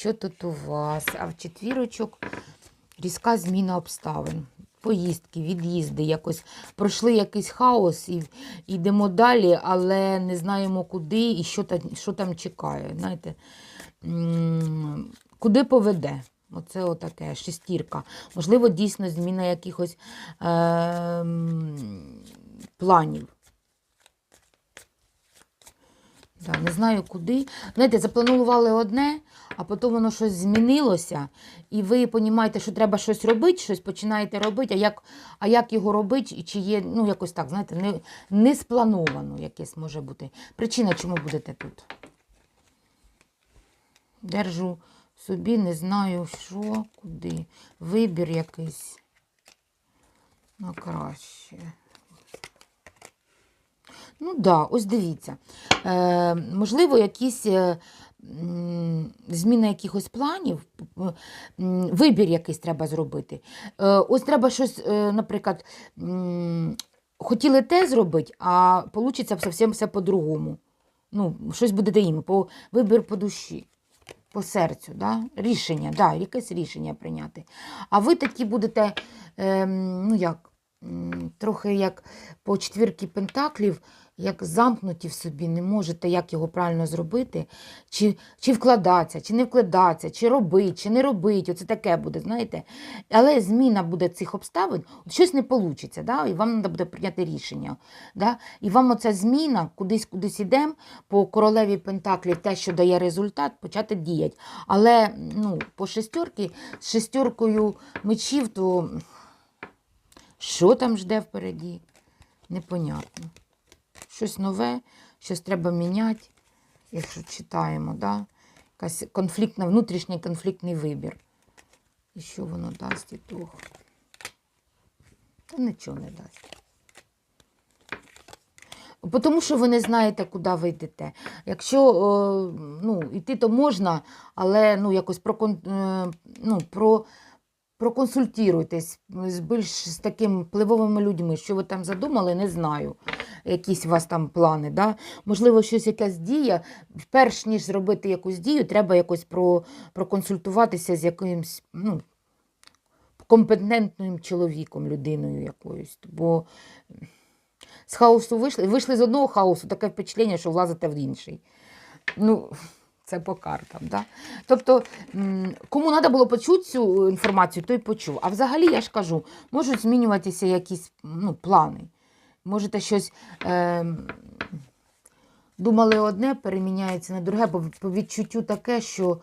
Що тут у вас? А в четвірочок різка зміна обставин. Поїздки, від'їзди, якось пройшли якийсь хаос і йдемо далі, але не знаємо куди і що там, що там чекає. Знаєте, куди поведе? Оце отаке, шестірка. Можливо, дійсно зміна якихось е, планів. Да, не знаю куди. Знаєте, запланували одне, а потім воно щось змінилося, і ви розумієте, що треба щось робити, щось починаєте робити, а як, а як його робити, і чи є, ну, якось так, знаєте, не, не сплановано якесь може бути. Причина, чому будете тут? Держу собі, не знаю, що, куди. Вибір якийсь на краще. Ну так, да, ось дивіться. Е, можливо, якісь е, зміна якихось планів, вибір якийсь треба зробити. Е, ось треба щось, е, наприклад, м, хотіли те зробити, а вийде зовсім все по-другому. Ну, щось будете їм, по, вибір по душі, по серцю, да? рішення, да, якесь рішення прийняти. А ви такі будете, е, ну як, трохи як по четвірки пентаклів, як замкнуті в собі, не можете, як його правильно зробити, чи, чи вкладатися, чи не вкладатися, чи робити, чи не робити. Оце таке буде, знаєте. Але зміна буде цих обставин, щось не вийде, да? і вам треба буде прийняти рішення. Да? І вам оця зміна, кудись кудись ідемо, по королеві Пентаклів, те, що дає результат, почати діяти. Але ну, по шестерки, з шестеркою мечів, то що там жде впереді, непонятно щось нове, щось треба міняти, якщо читаємо, да? якась конфліктна, внутрішній конфліктний вибір. І що воно дасть і того? Та нічого не дасть. Тому що ви не знаєте, куди ви йдете. Якщо ну, йти, то можна, але ну, якось прокон, е, ну, про, проконсультуйтесь з більш з такими впливовими людьми, що ви там задумали, не знаю якісь у вас там плани. Да? Можливо, щось якась дія. Перш ніж зробити якусь дію, треба якось про, проконсультуватися з якимось ну, компетентним чоловіком, людиною якоюсь. Бо з хаосу вийшли, вийшли з одного хаосу, таке впечатлення, що влазите в інший. Ну, це по картам. Да? Тобто, кому треба було почути цю інформацію, той почув. А взагалі, я ж кажу, можуть змінюватися якісь ну, плани. Можете щось е, думали одне, переміняється на друге, бо по відчуттю таке, що